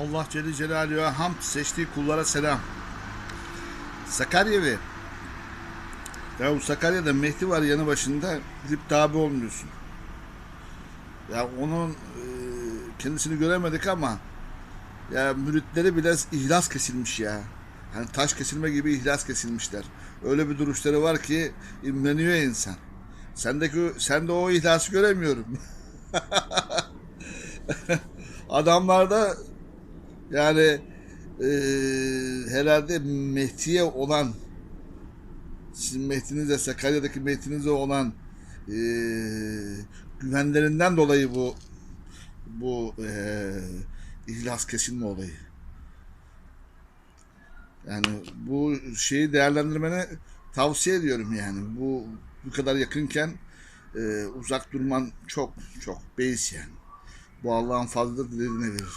Allah Celle Celaluhu'ya hamd seçtiği kullara selam. Sakaryalı. Ya bu Sakarya'da Mehdi var yanı başında gidip tabi olmuyorsun. Ya onun e, kendisini göremedik ama ya müritleri bile ihlas kesilmiş ya. Hani taş kesilme gibi ihlas kesilmişler. Öyle bir duruşları var ki imreniyor insan. Sendeki sende o ihlası göremiyorum. Adamlarda yani e, herhalde Mehdi'ye olan sizin Mehdi'nize Sakarya'daki Mehdi'nize olan e, güvenlerinden dolayı bu bu e, ihlas kesilme olayı. Yani bu şeyi değerlendirmeni tavsiye ediyorum yani. Bu bu kadar yakınken e, uzak durman çok çok beis yani. Bu Allah'ın fazladır dilediğine verir.